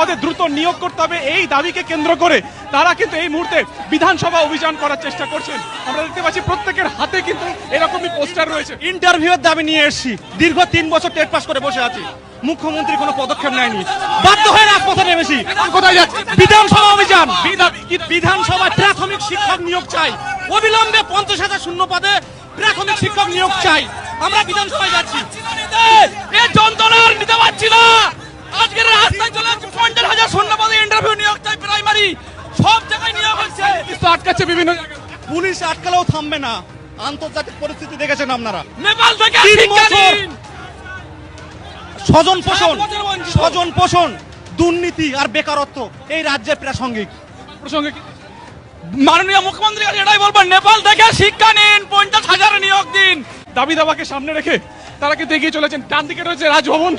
পদে দ্রুত নিয়োগ করতে হবে এই দাবিকে কেন্দ্র করে তারা কিন্তু এই মুহূর্তে বিধানসভা অভিযান করার চেষ্টা করছেন। আমরা দেখতে পাচ্ছি প্রত্যেকের হাতে কিন্তু এরকমই পোস্টার রয়েছে। ইন্টারভিউয়ের দাবি নিয়ে এসেছি। দীর্ঘ তিন বছর টেট পাস করে বসে আছি। মুখ্যমন্ত্রী কোনো পদক্ষেপ নেয়নি। বাধ্য হয়ে রাজপথে নেমেছি। কোথায় যাচ্ছে? বিধানসভা অভিযান। বিধা- কি- বিধানসভায় প্রাথমিক শিক্ষক নিয়োগ চাই। অবিলম্বে পঞ্চাশ হাজার শূন্য পদে প্রাথমিক শিক্ষক নিয়োগ চাই। আমরা বিধানসভায় যাচ্ছি। এই যন্ত্রণার নিতে পারছি না। আজকের রাস্তায় চলে যাচ্ছে পঞ্চাশ হাজার শূন্য ইন্টারভিউ নিয়োগ চাই প্রাইমারি সব জায়গায় নিয়োগ হচ্ছে আটকাচ্ছে বিভিন্ন জায়গায়। পুলিশ আটকালেও থামবে না। আন্তর্জাতিক পরিস্থিতি দেখেছেন আপনারা। নেপাল থেকে। স্বজন পোষণ। স্বজন পোষণ। দুর্নীতি আর বেকারত্ব। এই রাজ্যে প্রাসঙ্গিক। প্রসঙ্গে কি? মাননীয় মুখ্যমন্ত্রী এটাই বলব নেপাল থেকে শিক্ষা নিন পঞ্চাশ হাজার নিয়োগ দিন। দাবি দাবাকে সামনে রেখে তারা কিন্তু এগিয়ে চলেছেন। ডান দিকে রয়েছে রাজভবন।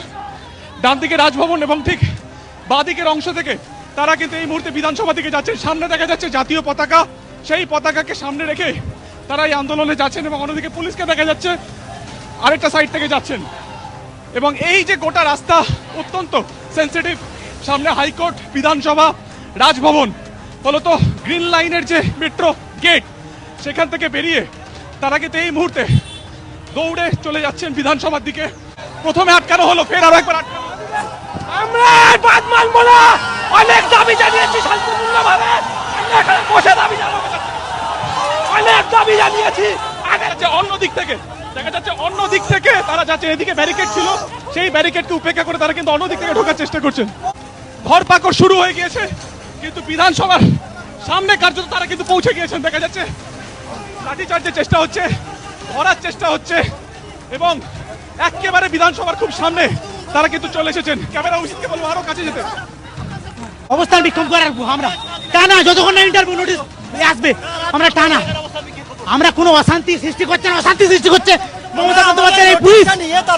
ডান দিকে রাজভবন এবং ঠিক বাঁ দিকের অংশ থেকে তারা কিন্তু এই মুহূর্তে বিধানসভা দিকে যাচ্ছেন সামনে দেখা যাচ্ছে জাতীয় পতাকা। সেই পতাকাকে সামনে রেখে তারা এই আন্দোলনে যাচ্ছেন এবং অন্যদিকে পুলিশকে দেখা যাচ্ছে, আরেকটা সাইড থেকে যাচ্ছেন। এবং এই যে গোটা রাস্তা অত্যন্ত সেন্সিটিভ সামনে হাইকোর্ট, বিধানসভা, রাজভবন, ফলত গ্রিন লাইনের যে মেট্রো গেট সেখান থেকে বেরিয়ে তারা কিন্তু এই মুহূর্তে দৌড়ে চলে যাচ্ছেন বিধানসভার দিকে। প্রথমে আটকানো হলো, ফের আরও একবার আটকানো। আমরা বাদ মানবো না অনেক দাবি জানিয়েছি শান্তিপূর্ণ ভাবে এখানে বসে দাবি জানাব। অনেক দাবি জানিয়েছি। দেখা যাচ্ছে অন্য দিক থেকে। দেখা যাচ্ছে অন্য দিক থেকে তারা যাচ্ছে। এদিকে ব্যারিকেড ছিল। সেই ব্যারিকেডকে উপেক্ষা করে তারা কিন্তু অন্য দিক থেকে ঢোকার চেষ্টা করছেন। ধরপাকড় শুরু হয়ে গিয়েছে। কিন্তু বিধানসভার সামনে কার্যত তারা কিন্তু পৌঁছে গিয়েছেন। দেখা যাচ্ছে লাঠিচার্জের চেষ্টা হচ্ছে, ধরার চেষ্টা হচ্ছে এবং একেবারে বিধানসভার খুব সামনে তারা কিন্তু চলে এসেছেন। ক্যামেরা উচিতকে বলব আরও কাছে যেতে। অবস্থান বিক্ষোভ করে রাখব আমরা। টানা যতক্ষণ না ইন্টারভিউ নোটিশ আসবে আমরা টানা। আমরা কোনো অশান্তি সৃষ্টি করছে না অশান্তি সৃষ্টি করছে। মমতা বন্দ্যোপাধ্যায়ের এই পুলিশ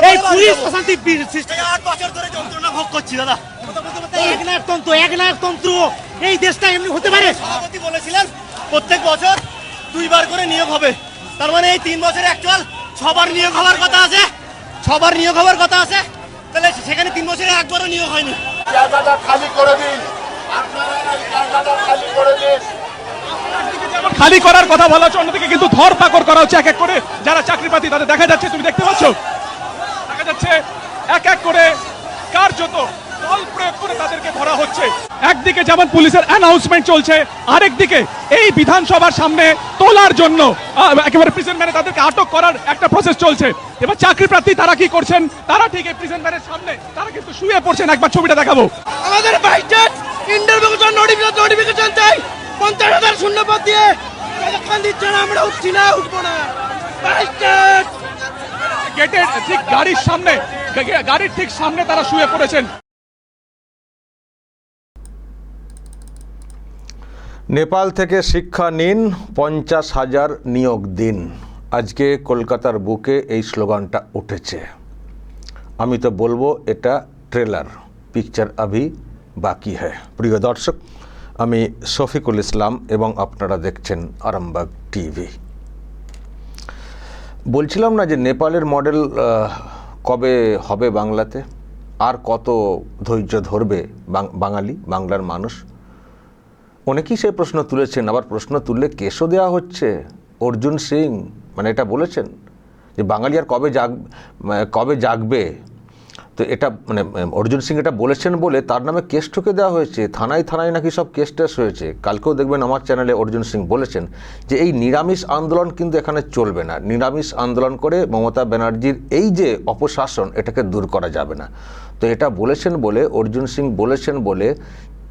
এই পুলিশ অশান্তি সৃষ্টি আট বছর ধরে যন্ত্রণা ভোগ করছি দাদা। এক নায়ক তন্ত্র এক নায়ক তন্ত্র। এই দেশটা এমনি হতে পারে। সভাপতি বলেছিলেন প্রত্যেক বছর দুইবার করে নিয়োগ হবে। তার মানে এই তিন বছরে অ্যাকচুয়াল ছবার নিয়োগ হওয়ার কথা আছে। ছবার নিয়োগ হওয়ার কথা আছে। তাহলে সেখানে তিন বছরে একবারও নিয়োগ হয়নি। জায়গাটা খালি করে দিন। আপনারা এই জায়গাটা খালি করে দিন। যেমন খালি করার কথা বলা হচ্ছে অন্যদিকে কিন্তু ধরপাকড় করা হচ্ছে এক এক করে যারা চাকরি পাতি তাদের দেখা যাচ্ছে তুমি দেখতে পাচ্ছ? দেখা যাচ্ছে এক এক করে কার্যত বল প্রয়োগ করে তাদেরকে ধরা হচ্ছে। একদিকে যেমন পুলিশের অ্যানাউন্সমেন্ট চলছে আরেকদিকে এই বিধানসভার সামনে তোলার জন্য একেবারে প্রিজন তাদেরকে আটক করার একটা প্রসেস চলছে। এবার চাকরি প্রার্থী তারা কি করছেন? তারা ঠিক এই প্রিজন সামনে তারা কিন্তু শুয়ে পড়ছেন। একবার ছবিটা দেখাবো। আমাদের বাইচার ইন্টারভিউ নোটিফিকেশন নোটিফিকেশন চাই। পঞ্চাশ হাজার শূন্য পদ দিয়ে যতক্ষণ দিচ্ছে না আমরা উঠছি না উঠবো না। গেটের ঠিক গাড়ির সামনে গাড়ির ঠিক সামনে তারা শুয়ে পড়েছেন। নেপাল থেকে শিক্ষা নিন, পঞ্চাশ হাজার নিয়োগ দিন। আজকে কলকাতার বুকে এই স্লোগানটা উঠেছে। আমি তো বলব, এটা ট্রেলার পিকচার আভি বাকি হ্যায়। প্রিয় দর্শক, আমি শফিকুল ইসলাম এবং আপনারা দেখছেন আরামবাগ টিভি। বলছিলাম না যে নেপালের মডেল কবে হবে বাংলাতে? আর কত ধৈর্য ধরবে বাঙালি, বাংলার মানুষ? অনেকেই সেই প্রশ্ন তুলেছেন, আবার প্রশ্ন তুললে কেসও দেওয়া হচ্ছে। অর্জুন সিং মানে এটা বলেছেন যে বাঙালি আর কবে জাগ কবে জাগবে? তো এটা মানে অর্জুন সিং এটা বলেছেন বলে তার নামে কেস ঠুকে দেওয়া হয়েছে। থানায় থানায় নাকি সব কেস টেস হয়েছে। কালকেও দেখবেন আমার চ্যানেলে অর্জুন সিং বলেছেন যে এই নিরামিষ আন্দোলন কিন্তু এখানে চলবে না। নিরামিষ আন্দোলন করে মমতা ব্যানার্জির এই যে অপশাসন, এটাকে দূর করা যাবে না। তো এটা বলেছেন বলে, অর্জুন সিং বলেছেন বলে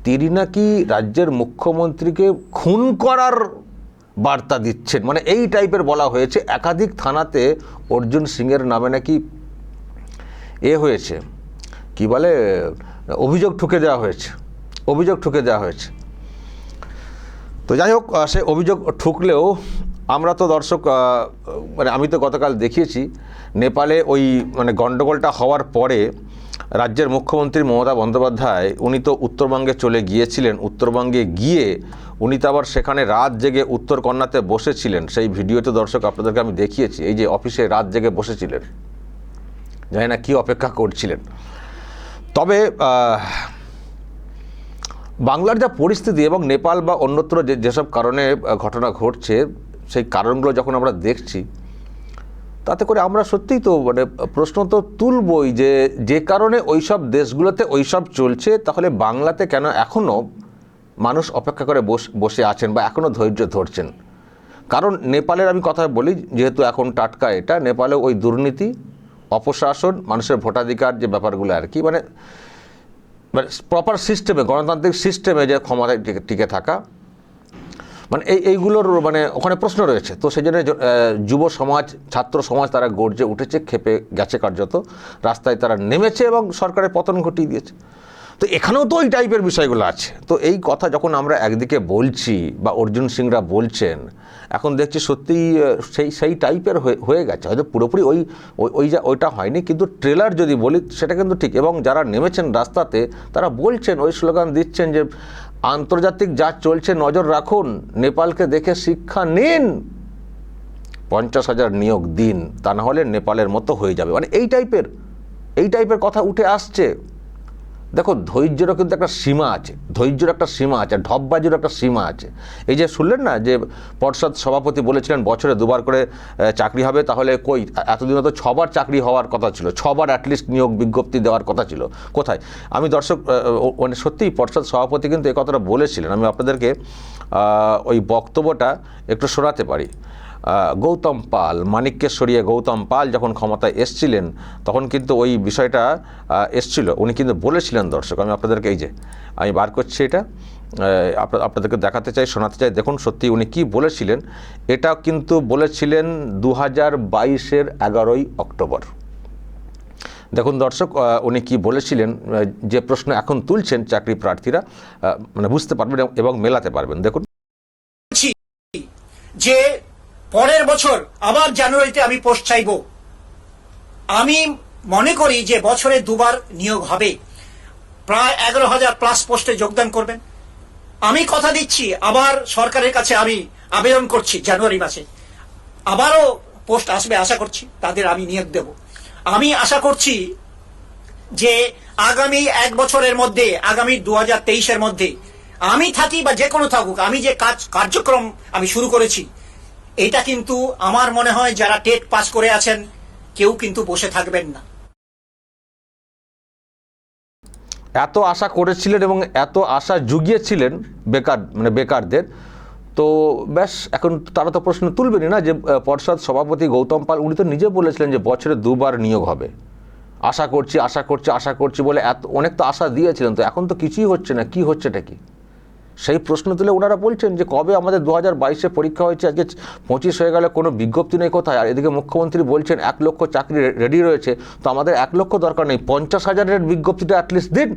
তিনি নাকি রাজ্যের মুখ্যমন্ত্রীকে খুন করার বার্তা দিচ্ছেন। মানে এই টাইপের বলা হয়েছে। একাধিক থানাতে অর্জুন সিংয়ের নামে নাকি এ হয়েছে। কি বলে? অভিযোগ ঠুকে দেওয়া হয়েছে। অভিযোগ ঠুকে দেওয়া হয়েছে। তো যাই হোক সে অভিযোগ ঠুকলেও আমরা তো দর্শক মানে আমি তো গতকাল দেখিয়েছি, নেপালে ওই মানে গণ্ডগোলটা হওয়ার পরে রাজ্যের মুখ্যমন্ত্রী মমতা বন্দ্যোপাধ্যায়, উনি তো উত্তরবঙ্গে চলে গিয়েছিলেন। উত্তরবঙ্গে গিয়ে উনি তো আবার সেখানে রাত জেগে উত্তর উত্তরকন্যাতে বসেছিলেন। সেই ভিডিওতে দর্শক আপনাদেরকে আমি দেখিয়েছি, এই যে অফিসে রাত জেগে বসেছিলেন। জানি না কী অপেক্ষা করছিলেন। তবে বাংলার যা পরিস্থিতি এবং নেপাল বা অন্যত্র যে, যেসব কারণে ঘটনা ঘটছে, সেই কারণগুলো যখন আমরা দেখছি তাতে করে আমরা সত্যিই তো মানে প্রশ্ন তো তুলবই যে যে কারণে ওই সব দেশগুলোতে ওই সব চলছে, তাহলে বাংলাতে কেন এখনও মানুষ অপেক্ষা করে বস- আছেন বা এখনও ধৈর্য ধরছেন? কারণ নেপালের আমি কথা বলি, যেহেতু এখন টাটকা এটা, নেপালে ওই দুর্নীতি, অপশাসন, মানুষের ভোটাধিকার যে ব্যাপারগুলো আর কি মানে মানে প্রপার সিস্টেমে গণতান্ত্রিক সিস্টেমে যে ক্ষমতায় টিকে থাকা মানে এই, এইগুলোর মানে ওখানে প্রশ্ন রয়েছে। তো সেই জন্য যুব সমাজ, ছাত্র সমাজ তারা গর্জে উঠেছে, খেপে গেছে কার্যত। রাস্তায় তারা নেমেছে এবং সরকারের পতন ঘটিয়ে দিয়েছে। তো এখানেও তো ওই টাইপের বিষয়গুলো আছে। তো এই কথা যখন আমরা একদিকে বলছি বা অর্জুন সিংরা বলছেন, এখন দেখছি সত্যিই সেই সেই টাইপের হয়ে- গেছে। হয়তো পুরোপুরি ওই- ওই যা, ওইটা হয়নি, কিন্তু ট্রেলার যদি বলি, সেটা কিন্তু ঠিক। এবং যারা নেমেছেন রাস্তাতে, তারা বলছেন, ওই স্লোগান দিচ্ছেন যে আন্তর্জাতিক যা চলছে, নজর রাখুন। নেপালকে দেখে শিক্ষা নিন। পঞ্চাশ হাজার নিয়োগ দিন, তা না হলে নেপালের মতো হয়ে যাবে। মানে এই টাইপের এই টাইপের কথা উঠে আসছে। দেখো, ধৈর্যেরও কিন্তু একটা সীমা আছে ধৈর্যের একটা সীমা আছে ঢপবাজির একটা সীমা আছে। এই যে শুনলেন না যে পর্ষদ সভাপতি বলেছিলেন, বছরে দুবার করে চাকরি হবে, তাহলে কই এতদিনে তো ছবার চাকরি হওয়ার কথা ছিল, ছবার অ্যাটলিস্ট নিয়োগ বিজ্ঞপ্তি দেওয়ার কথা ছিল, কোথায়? আমি দর্শক মানে সত্যিই পর্ষদ সভাপতি কিন্তু এ কথাটা বলেছিলেন, আমি আপনাদেরকে ওই বক্তব্যটা একটু শোনাতে পারি। গৌতম পাল মানিককে সরিয়ে গৌতম পাল যখন ক্ষমতায় এসছিলেন, তখন কিন্তু ওই বিষয়টা এসছিল। উনি কিন্তু বলেছিলেন দর্শক, আমি আপনাদেরকে এই যে, আমি বার করছি এটা আপনাদেরকে দেখাতে চাই, শোনাতে চাই। দেখুন, সত্যি উনি কি বলেছিলেন, এটা কিন্তু বলেছিলেন দু হাজার বাইশের এগারোই অক্টোবর। দেখুন দর্শক উনি কি বলেছিলেন যে প্রশ্ন এখন তুলছেন চাকরি প্রার্থীরা মানে বুঝতে পারবেন এবং মেলাতে পারবেন। দেখুন। যে পরের বছর আবার জানুয়ারিতে আমি পোস্ট চাইব। আমি মনে করি যে বছরে দুবার নিয়োগ হবে। প্রায় এগারো হাজার প্লাস পোস্টে যোগদান করবেন। আমি কথা দিচ্ছি, আবার সরকারের কাছে আমি আবেদন করছি জানুয়ারি মাসে। আবারও পোস্ট আসবে আশা করছি, তাদের আমি নিয়োগ দেব। আমি আশা করছি যে আগামী এক বছরের মধ্যে, আগামী দু হাজার মধ্যে আমি থাকি বা যে কোনো থাকুক, আমি যে কাজ কার্যক্রম আমি শুরু করেছি এটা কিন্তু আমার মনে হয় যারা টেট পাস করে আছেন, কেউ কিন্তু বসে থাকবেন না। এত আশা করেছিলেন এবং এত আশা জুগিয়েছিলেন বেকার মানে বেকারদের। তো ব্যাস, এখন তারা তো প্রশ্ন তুলবেনই না যে পর্ষদ সভাপতি গৌতম পাল, উনি তো নিজে বলেছিলেন যে বছরে দুবার নিয়োগ হবে। আশা করছি আশা করছি আশা করছি বলে এত, অনেক তো আশা দিয়েছিলেন, তো এখন তো কিছুই হচ্ছে না, কি হচ্ছেটা কি? সেই প্রশ্ন তুলে ওনারা বলছেন যে কবে আমাদের দু হাজার বাইশে পরীক্ষা হয়েছে, আজকে পঁচিশ হয়ে গেলে, কোনো বিজ্ঞপ্তি নেই কোথায়? আর এদিকে মুখ্যমন্ত্রী বলছেন এক লক্ষ চাকরি রেডি রয়েছে, তো আমাদের এক লক্ষ দরকার নেই, পঞ্চাশ হাজারের বিজ্ঞপ্তিটা অ্যাটলিস্ট দিন।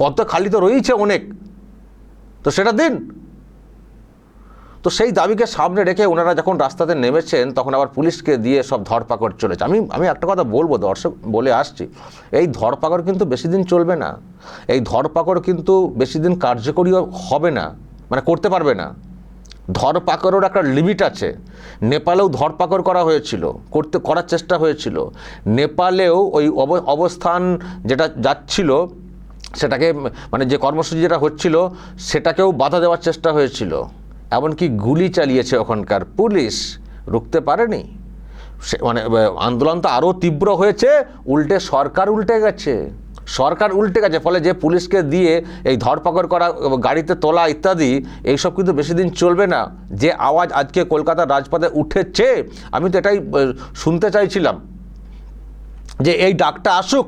পদ তো খালি তো রয়েছে অনেক। তো সেটা দিন। তো সেই দাবিকে সামনে রেখে ওনারা যখন রাস্তাতে নেমেছেন, তখন আবার পুলিশকে দিয়ে সব ধরপাকড় চলেছে। আমি আমি একটা কথা বলব, দর্শক বলে আসছি। এই ধরপাকড় কিন্তু বেশি দিন চলবে না। এই ধরপাকড় কিন্তু বেশি দিন কার্যকরীও হবে না মানে করতে পারবে না। ধরপাকড়ের একটা লিমিট আছে। নেপালেও ধরপাকড় করা হয়েছিল, করতে, করার চেষ্টা হয়েছিল। নেপালেও ওই অব- অবস্থান যেটা যাচ্ছিল, সেটাকে মানে যে কর্মসূচি যেটা হচ্ছিল, সেটাকেও বাধা দেওয়ার চেষ্টা হয়েছিল। এমনকি গুলি চালিয়েছে ওখানকার পুলিশ। রুখতে পারেনি। সে মানে আন্দোলন তো আরও তীব্র হয়েছে, উল্টে সরকার উল্টে গেছে। সরকার উল্টে গেছে, ফলে যে পুলিশকে দিয়ে এই ধরপাকড় করা গাড়িতে তোলা ইত্যাদি, এইসব কিন্তু বেশি দিন চলবে না। যে আওয়াজ আজকে কলকাতার রাজপথে উঠেছে, আমি তো এটাই শুনতে চাইছিলাম। যে এই ডাকটা আসুক,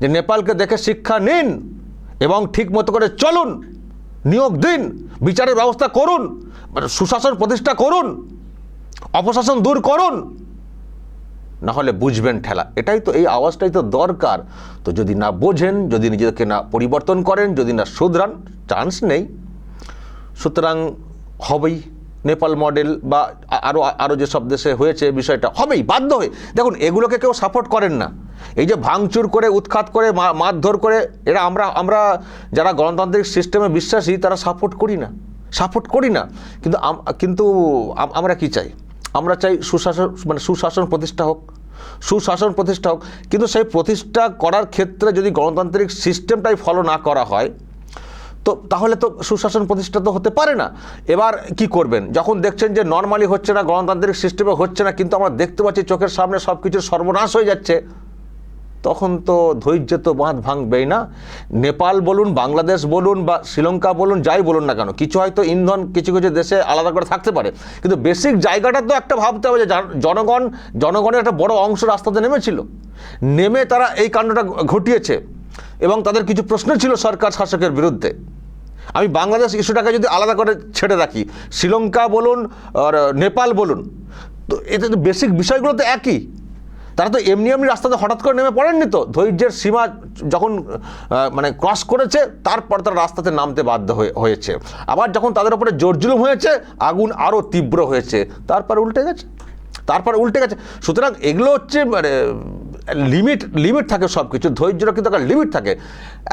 যে নেপালকে দেখে শিক্ষা নিন, এবং ঠিক মতো করে চলুন। নিয়োগ দিন, বিচারের ব্যবস্থা করুন, সুশাসন প্রতিষ্ঠা করুন, অপশাসন দূর করুন। না হলে বুঝবেন ঠেলা, এটাই তো, এই আওয়াজটাই তো দরকার। তো যদি না বোঝেন, যদি নিজেকে না পরিবর্তন করেন, যদি না শুধরান চান্স নেই। সুতরাং হবেই। নেপাল মডেল বা আরও আরও যেসব দেশে হয়েছে বিষয়টা, হবেই, বাধ্য হয়ে। দেখুন, এগুলোকে কেউ সাপোর্ট করেন না। এই যে ভাঙচুর করে, উৎখাত করে মারধর করে, এরা আমরা আমরা যারা গণতান্ত্রিক সিস্টেমে বিশ্বাসী, তারা সাপোর্ট করি না। সাপোর্ট করি না। কিন্তু কিন্তু আমরা কি চাই? আমরা চাই সুশাসন মানে সুশাসন প্রতিষ্ঠা হোক। সুশাসন প্রতিষ্ঠা হোক। কিন্তু সেই প্রতিষ্ঠা করার ক্ষেত্রে যদি গণতান্ত্রিক সিস্টেমটাই ফলো না করা হয় তো তাহলে তো সুশাসন প্রতিষ্ঠা তো হতে পারে না। এবার কি করবেন? যখন দেখছেন যে নর্মালি হচ্ছে না, গণতান্ত্রিক সিস্টেমে হচ্ছে না, কিন্তু আমরা দেখতে পাচ্ছি চোখের সামনে সব কিছু সর্বনাশ হয়ে যাচ্ছে, তখন তো ধৈর্য তো বাঁধ ভাঙবেই না। নেপাল বলুন, বাংলাদেশ বলুন বা শ্রীলঙ্কা বলুন, যাই বলুন না কেন, কিছু হয়তো ইন্ধন কিছু কিছু দেশে আলাদা করে থাকতে পারে, কিন্তু বেসিক জায়গাটা তো একটা ভাবতে হবে যে জনগণ, জনগণের একটা বড় অংশ রাস্তাতে নেমেছিল। নেমে তারা এই কাণ্ডটা ঘটিয়েছে এবং তাদের কিছু প্রশ্ন ছিল সরকার শাসকের বিরুদ্ধে। আমি বাংলাদেশ ইস্যুটাকে যদি আলাদা করে ছেড়ে রাখি, শ্রীলঙ্কা বলুন, আর নেপাল বলুন, তো এতে তো বেসিক বিষয়গুলো তো একই। তারা তো এমনি এমনি রাস্তাতে হঠাৎ করে নেমে পড়েননি তো? ধৈর্যের সীমা যখন মানে ক্রস করেছে, তারপর তারা রাস্তাতে নামতে বাধ্য হয়ে- হয়েছে। আবার যখন তাদের উপরে জোর জুলুম হয়েছে, আগুন আরও তীব্র হয়েছে। তারপর উল্টে গেছে। তারপর উল্টে গেছে। সুতরাং এগুলো হচ্ছে মানে লিমিট লিমিট থাকে সব কিছু ধৈর্যেরও কিন্তু একটা লিমিট থাকে।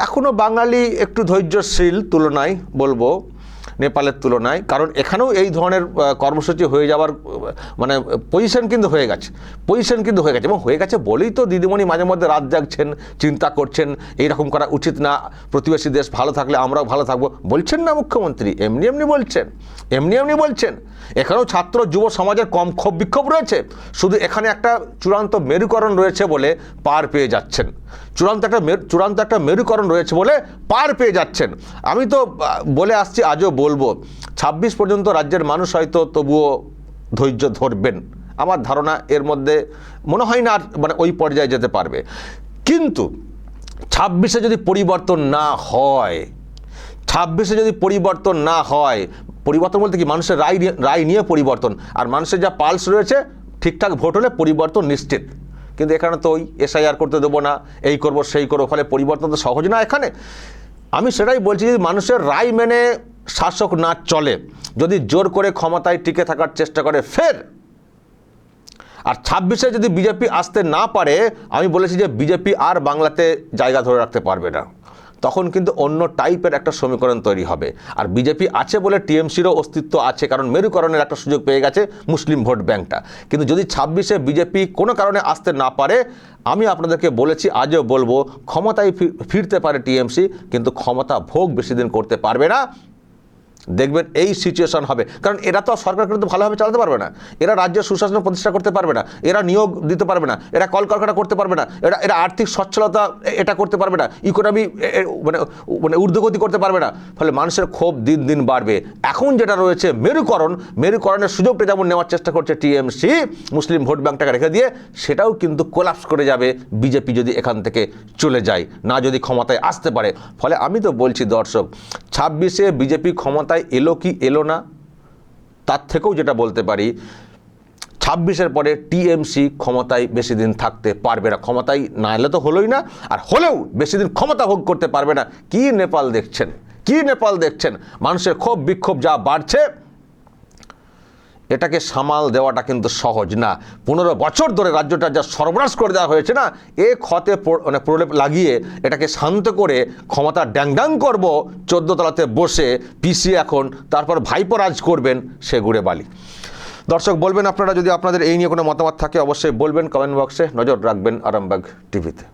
এখনও বাঙালি একটু ধৈর্যশীল তুলনায় বলব। নেপালের তুলনায়, কারণ এখানেও এই ধরনের কর্মসূচি হয়ে যাওয়ার মানে পজিশন কিন্তু হয়ে গেছে। পজিশন কিন্তু হয়ে গেছে এবং হয়ে গেছে বলেই তো দিদিমণি মাঝে মধ্যে রাত জাগছেন, চিন্তা করছেন, এইরকম করা উচিত না, প্রতিবেশী দেশ ভালো থাকলে আমরাও ভালো থাকব, বলছেন না মুখ্যমন্ত্রী, এমনি এমনি বলছেন, এমনি এমনি বলছেন। এখানেও ছাত্র যুব সমাজের কম ক্ষোভ বিক্ষোভ রয়েছে, শুধু এখানে একটা চূড়ান্ত মেরুকরণ রয়েছে বলে পার পেয়ে যাচ্ছেন। চূড়ান্ত একটা চূড়ান্ত একটা মেরুকরণ রয়েছে বলে পার পেয়ে যাচ্ছেন। আমি তো বলে আসছি, আজও বলব, ছাব্বিশ পর্যন্ত রাজ্যের মানুষ হয়তো তবুও ধৈর্য ধরবেন। আমার ধারণা এর মধ্যে মনে হয় না আর মানে ওই পর্যায়ে যেতে পারবে। কিন্তু ছাব্বিশে যদি পরিবর্তন না হয়, ছাব্বিশে যদি পরিবর্তন না হয়, পরিবর্তন বলতে কি মানুষের রায় রায় নিয়ে পরিবর্তন, আর মানুষের যা পালস রয়েছে, ঠিকঠাক ভোট হলে পরিবর্তন নিশ্চিত। কিন্তু এখানে তো ওই এসআইআর করতে দেবো না, এই করব, সেই করব, ফলে পরিবর্তন তো সহজ না এখানে। আমি সেটাই বলছি যদি মানুষের রায় মেনে শাসক না চলে, যদি জোর করে ক্ষমতায় টিকে থাকার চেষ্টা করে, ফের। আর ছাব্বিশে যদি বিজেপি আসতে না পারে, আমি বলেছি যে বিজেপি আর বাংলাতে জায়গা ধরে রাখতে পারবে না। তখন কিন্তু অন্য টাইপের একটা সমীকরণ তৈরি হবে। আর বিজেপি আছে বলে টিএমসিরও অস্তিত্ব আছে, কারণ মেরুকরণের একটা সুযোগ পেয়ে গেছে মুসলিম ভোট ব্যাংকটা। কিন্তু যদি ছাব্বিশে বিজেপি কোনো কারণে আসতে না পারে, আমি আপনাদেরকে বলেছি, আজও বলব, ক্ষমতায় ফিরতে পারে টিএমসি, কিন্তু ক্ষমতা ভোগ বেশি দিন করতে পারবে না। দেখবেন এই সিচুয়েশন হবে। কারণ এরা তো সরকার কিন্তু ভালোভাবে চালাতে পারবে না। এরা রাজ্যের সুশাসন প্রতিষ্ঠা করতে পারবে না। এরা নিয়োগ দিতে পারবে না। এরা কলকারখানা করতে পারবে না। এরা এরা আর্থিক সচ্ছলতা এটা করতে পারবে না। ইকোনমি মানে মানে ঊর্ধ্বগতি করতে পারবে না। ফলে মানুষের ক্ষোভ দিন দিন বাড়বে। এখন যেটা রয়েছে মেরুকরণ, মেরুকরণের সুযোগটা যেমন নেওয়ার চেষ্টা করছে টিএমসি। মুসলিম ভোট ব্যাংকটাকে রেখে দিয়ে সেটাও কিন্তু কোলাপস করে যাবে বিজেপি যদি এখান থেকে চলে যায়, না যদি ক্ষমতায় আসতে পারে। ফলে আমি তো বলছি দর্শক, ছাব্বিশে বিজেপি ক্ষমতায় এলো কি এলো না? তার থেকেও যেটা বলতে পারি, ছাব্বিশের পরে টিএমসি ক্ষমতায় বেশি দিন থাকতে পারবে না। ক্ষমতায় না এলে তো হলোই না, আর হলেও বেশি দিন ক্ষমতা ভোগ করতে পারবে না। কি নেপাল দেখছেন? কি নেপাল দেখছেন? মানুষের ক্ষোভ বিক্ষোভ যা বাড়ছে এটাকে সামাল দেওয়াটা কিন্তু সহজ না। পনেরো বছর ধরে রাজ্যটা যা সর্বনাশ করে দেওয়া হয়েছে না, এ ক্ষতে মানে প্রলেপ লাগিয়ে এটাকে শান্ত করে ক্ষমতা ড্যাংড্যাং করব, চোদ্দ তলাতে বসে পিসি এখন, তারপর ভাইপো রাজ করবেন সে গুড়ে বালি। দর্শক, বলবেন আপনারা যদি আপনাদের এই নিয়ে কোনো মতামত থাকে, অবশ্যই বলবেন কমেন্ট বক্সে। নজর রাখবেন আরামবাগ টিভিতে।